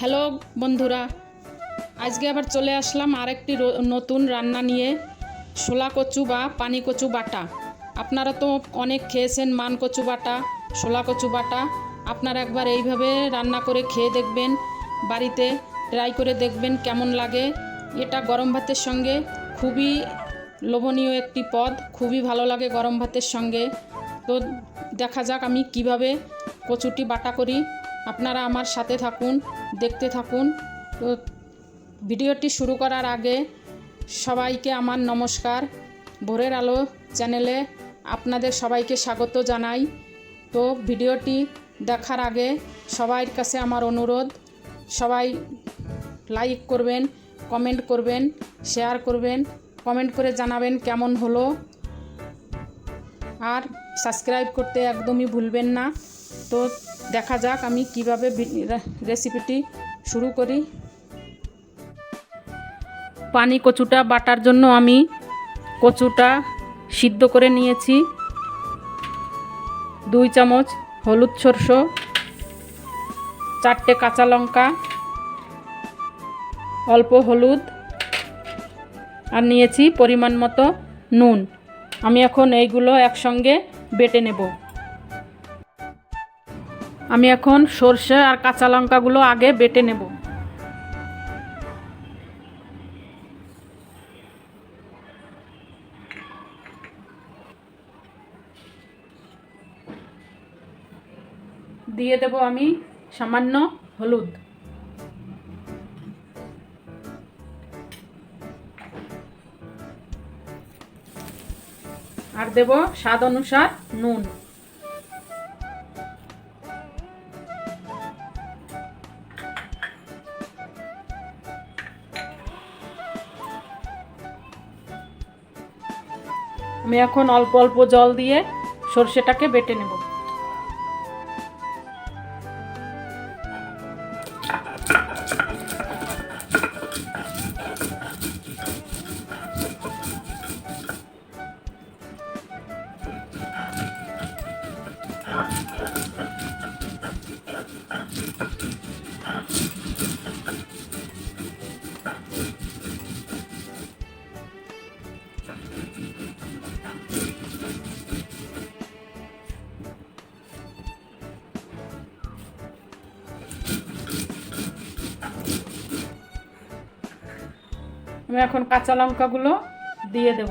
Hello বন্ধুরা, আজকে আবার চলে আসলাম আরেকটি নতুন রান্না নিয়ে শোলা কচু বা পানি কচু বাটা। আপনারা তো অনেক খেয়েছেন মান কচু বাটা শোলা কচু বাটা। আপনারা একবার এইভাবে রান্না করে খেয়ে দেখবেন, বাড়িতে ট্রাই করে দেখবেন কেমন লাগে। এটা গরম ভাতের সঙ্গে খুবই লোভনীয় একটি পদ, খুবই ভালো লাগে গরম ভাতের সঙ্গে। তো দেখা যাক আমি কীভাবে কচুটি বাটা করি। আপনারা আমার সাথে থাকুন, দেখতে থাকুন। তো ভিডিওটি শুরু করার আগে সবাইকে আমার নমস্কার। ভোরের আলো চ্যানেলে আপনাদের সবাইকে স্বাগত জানাই। তো ভিডিওটি দেখার আগে সবার কাছে আমার অনুরোধ, সবাই লাইক করবেন, কমেন্ট করবেন, শেয়ার করবেন, কমেন্ট করে জানাবেন কেমন হলো। আর সাবস্ক্রাইব করতে একদমই ভুলবেন না। তো দেখা যাক আমি কীভাবে রেসিপিটি শুরু করি। পানি কচুটা বাটার জন্য আমি কচুটা সিদ্ধ করে নিয়েছি। দুই চামচ হলুদ সরষ, চারটে কাঁচা লঙ্কা, অল্প হলুদ, আর নিয়েছি পরিমাণ মতো নুন। আমি এখন এইগুলো একসঙ্গে বেটে নেব। আমি এখন সর্ষে আর কাঁচা লঙ্কাগুলো আগে বেটে নেব। দিয়ে দেব আমি সামান্য হলুদ। আর দেব স্বাদ অনুসার নুন। আমি এখন অল্প অল্প জল দিয়ে সর্ষেটাকে বেটে নেব। আমি এখন কাঁচা লঙ্কাগুলো দিয়ে দেব।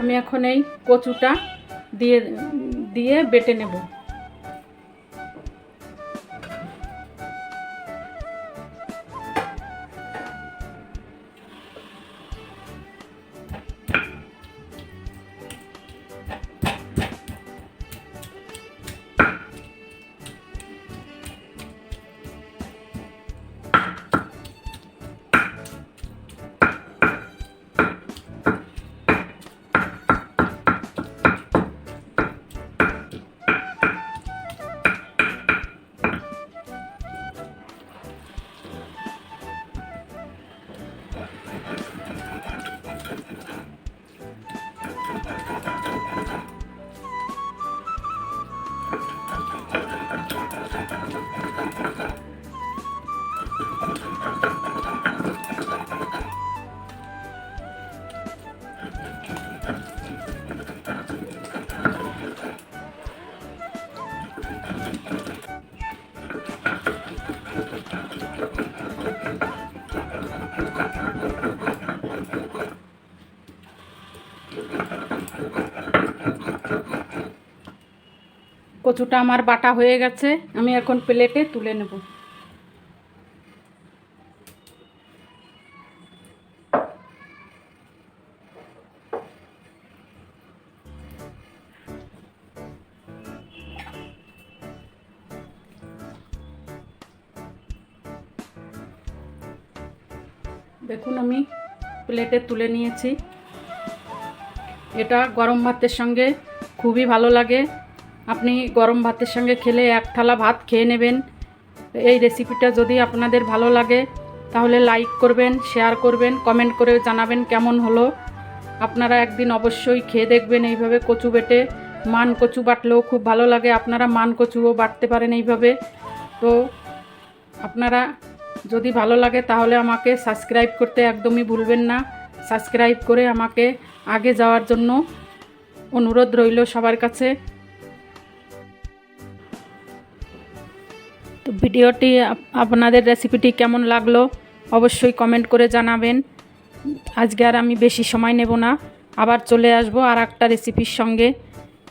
আমি এখন এই কচুটা দিয়ে দিয়ে বেটে নেব। কচুটা আমার বাটা হয়ে গেছে আমি এখন প্লেটে তুলে নেব। দেখুন আমি প্লেটে তুলে নিয়েছি। এটা গরম ভাতের সঙ্গে খুবই ভালো লাগে। আপনি গরম ভাতের সঙ্গে খেলে এক থালা ভাত খেয়ে নেবেন। এই রেসিপিটা যদি আপনাদের ভালো লাগে, তাহলে লাইক করবেন শেয়ার করবেন কমেন্ট করে জানাবেন কেমন হলো। আপনারা একদিন অবশ্যই খেয়ে দেখবেন এইভাবে কচু বেটে। মান কচু বাটলেও খুব ভালো লাগে, আপনারা মান কচুও বাটতে পারেন এইভাবে। তো আপনারা যদি ভালো লাগে তাহলে আমাকে সাবস্ক্রাইব করতে একদমই ভুলবেন না। সাবস্ক্রাইব করে আমাকে আগে যাওয়ার জন্য অনুরোধ রইল সবার কাছে। তো ভিডিওটি আপ- আপনাদের রেসিপিটি কেমন লাগল অবশ্যই কমেন্ট করে জানাবেন। আজকে আর আমি বেশি সময় নেব না। আবার চলে আসব আর একটা রেসিপির সঙ্গে।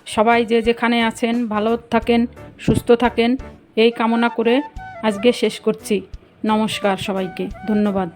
সবাই যে যেখানে আছেন, ভালো থাকেন, সুস্থ থাকেন, এই কামনা করে আজকে শেষ করছি। নমস্কার সবাইকে ধন্যবাদ।